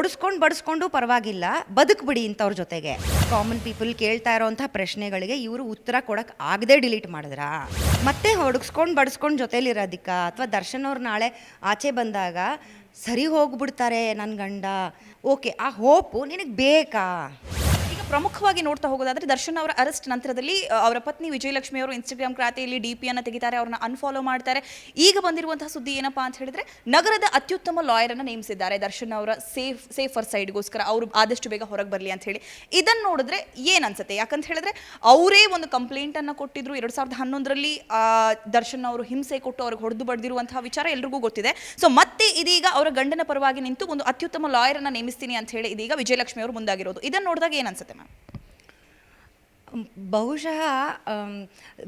ಹೊಡಿಸ್ಕೊಂಡು ಬಡಿಸ್ಕೊಂಡು ಪರವಾಗಿಲ್ಲ. ಬದುಕ್ಬಿಡಿ ಇಂಥವ್ರ ಜೊತೆಗೆ. ಕಾಮನ್ ಪೀಪಲ್ ಕೇಳ್ತಾ ಇರೋಂಥ ಪ್ರಶ್ನೆಗಳಿಗೆ ಇವರು ಉತ್ತರ ಕೊಡಕ್ಕೆ ಆಗದೆ ಡಿಲೀಟ್ ಮಾಡಿದ್ರಾ? ಮತ್ತೆ ಹೊಡಗಿಸ್ಕೊಂಡು ಬಡಿಸ್ಕೊಂಡು ಜೊತೆಲಿರೋದಕ್ಕ? ಅಥವಾ ದರ್ಶನ್ ಅವ್ರು ನಾಳೆ ಆಚೆ ಬಂದಾಗ, ಸರಿ ಹೋಗ್ಬಿಡ್ತಾರೆ ನನ್ನ ಗಂಡ. ಓಕೆ ಆ ಹೋಪು ನಿನಗೆ ಬೇಕಾ? ಪ್ರಮುಖವಾಗಿ ನೋಡ್ತಾ ಹೋಗೋದಾದ್ರೆ ದರ್ಶನ್ ಅವರ ಅರೆಸ್ಟ್ ನಂತರದಲ್ಲಿ ಅವರ ಪತ್ನಿ ವಿಜಯಲಕ್ಷ್ಮಿ ಅವರು ಇನ್ಸ್ಟಾಗ್ರಾಮ್ ಖಾತೆಯಲ್ಲಿ ಡಿ ಪಿಯನ್ನು ತೆಗಿತಾರೆ, ಅವ್ರನ್ನ ಅನ್ಫಾಲೋ ಮಾಡ್ತಾರೆ. ಈಗ ಬಂದಿರುವಂತಹ ಸುದ್ದಿ ಏನಪ್ಪಾ ಅಂತ ಹೇಳಿದ್ರೆ, ನಗರದ ಅತ್ಯುತ್ತಮ ಲಾಯರ್ ಅನ್ನ ನೇಮಿಸಿದ್ದಾರೆ ದರ್ಶನ್ ಅವರ ಸೇಫ್ ಸೇಫರ್ ಸೈಡ್ಗೋಸ್ಕರ ಅವರು ಆದಷ್ಟು ಬೇಗ ಹೊರಗೆ ಬರಲಿ ಅಂತ ಹೇಳಿ. ಇದನ್ನು ನೋಡಿದ್ರೆ ಏನ್ ಅನ್ಸುತ್ತೆ? ಯಾಕಂತ ಹೇಳಿದ್ರೆ, ಅವರೇ ಒಂದು ಕಂಪ್ಲೇಂಟ್ ಅನ್ನ ಕೊಟ್ಟಿದ್ರು. ಎರಡ್ ಸಾವಿರದ ಹನ್ನೊಂದರಲ್ಲಿ ದರ್ಶನ್ ಅವರು ಹಿಂಸೆ ಕೊಟ್ಟು ಅವ್ರಿಗೆ ಹೊಡೆದು ಬಡ್ದಿರುವಂತಹ ವಿಚಾರ ಎಲ್ರಿಗೂ ಗೊತ್ತಿದೆ. ಸೊ ಮತ್ತೆ ಇದೀಗ ಅವರ ಗಂಡನ ಪರವಾಗಿ ನಿಂತು ಒಂದು ಅತ್ಯುತ್ತಮ ಲಾಯರ್ ಅನ್ನ ನೇಮಿಸ್ತೀನಿ ಅಂತ ಹೇಳಿ ಇದೀಗ ವಿಜಯಲಕ್ಷ್ಮಿ ಅವರು ಮುಂದಾಗಿರೋದು. ಇದನ್ನು ನೋಡಿದಾಗ ಏನ್ ಅನ್ಸುತ್ತೆ ಬಹುಶಃ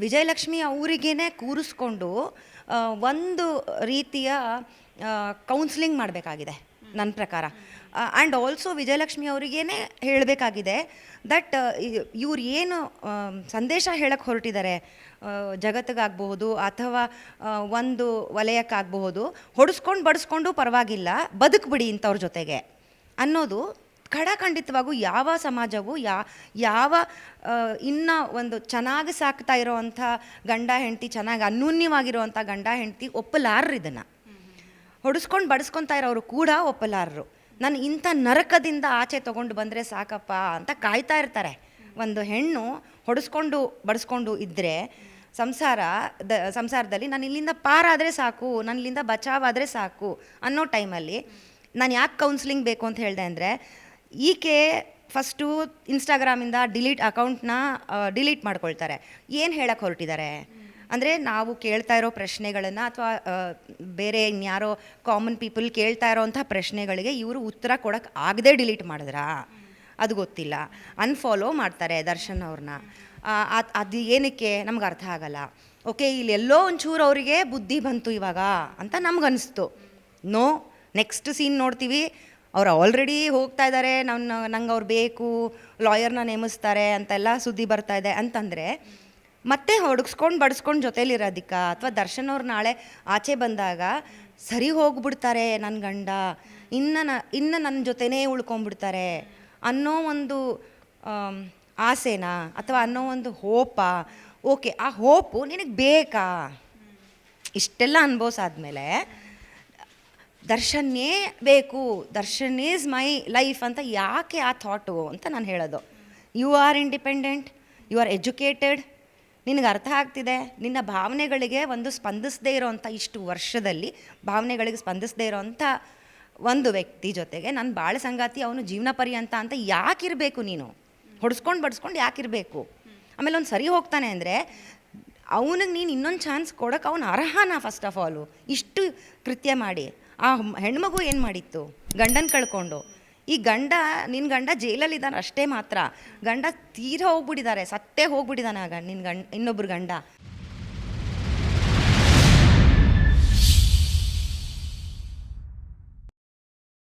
ವಿಜಯಲಕ್ಷ್ಮಿ ಅವರಿಗೇನೆ ಕೂರಿಸ್ಕೊಂಡು ಒಂದು ರೀತಿಯ ಕೌನ್ಸಿಲಿಂಗ್ ಮಾಡಬೇಕಾಗಿದೆ ನನ್ನ ಪ್ರಕಾರ. ಆ್ಯಂಡ್ ಆಲ್ಸೋ ವಿಜಯಲಕ್ಷ್ಮಿ ಅವರಿಗೇನೆ ಹೇಳಬೇಕಾಗಿದೆ ದಟ್ ಇವ್ರು ಏನು ಸಂದೇಶ ಹೇಳಕ್ಕೆ ಹೊರಟಿದ್ದಾರೆ ಜಗತ್ತಿಗಾಗಬಹುದು ಅಥವಾ ಒಂದು ವಲಯಕ್ಕಾಗಬಹುದು, ಹೊಡಿಸ್ಕೊಂಡು ಬಡಿಸ್ಕೊಂಡು ಪರವಾಗಿಲ್ಲ, ಬದುಕ್ಬಿಡಿ ಇಂಥವ್ರ ಜೊತೆಗೆ ಅನ್ನೋದು ಖಡಖಂಡಿತವಾಗೂ ಯಾವ ಸಮಾಜವು ಯಾ, ಯಾವ ಇನ್ನ ಒಂದು ಚೆನ್ನಾಗಿ ಸಾಕ್ತಾ ಇರೋವಂಥ ಗಂಡ, ಹೆಂಡತಿ ಚೆನ್ನಾಗಿ ಅನ್ಯೂನ್ಯವಾಗಿರುವಂಥ ಗಂಡ, ಹೆಂಡತಿ ಒಪ್ಪಲಾರರು ಇದನ್ನು. ಹೊಡಿಸ್ಕೊಂಡು ಬಡಿಸ್ಕೊತಾ ಇರೋರು ಕೂಡ ಒಪ್ಪಲಾರರು. ನಾನು ಇಂಥ ನರಕದಿಂದ ಆಚೆ ತೊಗೊಂಡು ಬಂದರೆ ಸಾಕಪ್ಪ ಅಂತ ಕಾಯ್ತಾ ಇರ್ತಾರೆ. ಒಂದು ಹೆಣ್ಣು ಹೊಡಿಸ್ಕೊಂಡು ಬಡಿಸ್ಕೊಂಡು ಇದ್ದರೆ ಸಂಸಾರ ದ, ಸಂಸಾರದಲ್ಲಿ ನಾನು ಇಲ್ಲಿಂದ ಪಾರಾದರೆ ಸಾಕು, ನಾನು ಇಲ್ಲಿಂದ ಬಚಾವಾದರೆ ಸಾಕು ಅನ್ನೋ ಟೈಮಲ್ಲಿ ನಾನು ಯಾಕೆ ಕೌನ್ಸಿಲಿಂಗ್ ಬೇಕು ಅಂತ ಹೇಳಿದೆ ಅಂದರೆ ಈಕೆ ಫಸ್ಟು ಇನ್ಸ್ಟಾಗ್ರಾಮಿಂದ ಡಿಲೀಟ್ ಅಕೌಂಟ್ನ ಡಿಲೀಟ್ ಮಾಡ್ಕೊಳ್ತಾರೆ. ಏನು ಹೇಳಕ್ಕೆ ಹೊರಟಿದ್ದಾರೆ? ಅಂದರೆ ನಾವು ಕೇಳ್ತಾ ಇರೋ ಪ್ರಶ್ನೆಗಳನ್ನು ಅಥವಾ ಬೇರೆ ಇನ್ಯಾರೋ ಕಾಮನ್ ಪೀಪಲ್ ಕೇಳ್ತಾ ಇರೋವಂಥ ಪ್ರಶ್ನೆಗಳಿಗೆ ಇವರು ಉತ್ತರ ಕೊಡಕ್ಕೆ ಆಗದೆ ಡಿಲೀಟ್ ಮಾಡಿದ್ರಾ? ಅದು ಗೊತ್ತಿಲ್ಲ. ಅನ್ಫಾಲೋ ಮಾಡ್ತಾರೆ ದರ್ಶನ್ ಅವ್ರನ್ನ ಅದು ಏನಕ್ಕೆ? ನಮ್ಗೆ ಅರ್ಥ ಆಗಲ್ಲ. ಓಕೆ, ಇಲ್ಲಿ ಎಲ್ಲೋ ಒಂಚೂರು ಅವರಿಗೆ ಬುದ್ಧಿ ಬಂತು ಇವಾಗ ಅಂತ ನಮ್ಗನ್ನಿಸ್ತು ನೋ, ನೆಕ್ಸ್ಟ್ ಸೀನ್ ನೋಡ್ತೀವಿ. ಅವ್ರು ಆಲ್ರೆಡಿ ಹೋಗ್ತಾ ಇದ್ದಾರೆ ನನ್ನ ನಂಗೆ ಅವ್ರು ಬೇಕು ಲಾಯರ್ನ ನೇಮಿಸ್ತಾರೆ ಅಂತೆಲ್ಲ ಸುದ್ದಿ ಬರ್ತಾ ಇದೆ ಅಂತಂದರೆ, ಮತ್ತೆ ಹೊಡಗಿಸ್ಕೊಂಡು ಬಡಿಸ್ಕೊಂಡು ಜೊತೆಲಿರೋದಕ್ಕ ಅಥವಾ ದರ್ಶನ್ ಅವ್ರು ನಾಳೆ ಆಚೆ ಬಂದಾಗ, ಸರಿ ಹೋಗ್ಬಿಡ್ತಾರೆ ನನ್ನ ಗಂಡ, ಇನ್ನ ನ, ಇನ್ನು ನನ್ನ ಜೊತೆನೇ ಉಳ್ಕೊಂಡ್ಬಿಡ್ತಾರೆ ಅನ್ನೋ ಒಂದು ಆಸೆನಾ ಅಥವಾ ಅನ್ನೋ ಒಂದು ಹೋಪಾ? ಓಕೆ, ಆ ಹೋಪು ನಿನಗೆ ಬೇಕಾ? ಇಷ್ಟೆಲ್ಲ ಅನುಭವಿಸಾದ್ಮೇಲೆ ದರ್ಶನ್ನೇ ಬೇಕು ದರ್ಶನ್ ಈಸ್ ಮೈ ಲೈಫ್ ಅಂತ ಯಾಕೆ ಆ ಥಾಟು ಅಂತ ನಾನು ಹೇಳೋದು. You are independent you are educated ನಿನಗೆ ಅರ್ಥ ಆಗ್ತಿದೆ? ನಿನ್ನ ಭಾವನೆಗಳಿಗೆ ಒಂದು ಸ್ಪಂದಿಸದೇ ಇರೋವಂಥ ಇಷ್ಟು ವರ್ಷದಲ್ಲಿ ಭಾವನೆಗಳಿಗೆ ಸ್ಪಂದಿಸದೇ ಇರೋವಂಥ ಒಂದು ವ್ಯಕ್ತಿ ಜೊತೆಗೆ ನನ್ನ ಬಾಳ ಸಂಗಾತಿ ಅವನು ಜೀವನ ಪರ್ಯಂತ ಅಂತ ಯಾಕಿರಬೇಕು ನೀನು? ಹೊಡ್ಸ್ಕೊಂಡು ಬಡಿಸ್ಕೊಂಡು ಯಾಕಿರಬೇಕು? ಆಮೇಲೆ ಒಂದು ಸರಿ ಹೋಗ್ತಾನೆ ಅಂದರೆ ಅವನಿಗೆ ನೀನು ಇನ್ನೊಂದು ಚಾನ್ಸ್ ಕೊಡೋಕೆ ಅವನು ಅರ್ಹನಾ ಫಸ್ಟ್ ಆಫ್ ಆಲು ಇಷ್ಟು ಕೃತ್ಯ ಮಾಡಿ. ಆ ಹೆಣ್ಮಗು ಏನು ಮಾಡಿತ್ತು? ಗಂಡನ ಕಳ್ಕೊಂಡು. ಈ ಗಂಡ ನಿನ್ನ ಗಂಡ ಜೈಲಲ್ಲಿದ್ದಾನೆ ಅಷ್ಟೇ ಮಾತ್ರ. ಗಂಡ ತೀರ ಹೋಗ್ಬಿಟ್ಟಿದ್ದಾರೆ ಸತ್ತೇ ಹೋಗ್ಬಿಟ್ಟಿದ್ದಾನೆ ಆಗ ನಿನ್ನ ಗಂಡ ಇನ್ನೊಬ್ಬರು ಗಂಡ.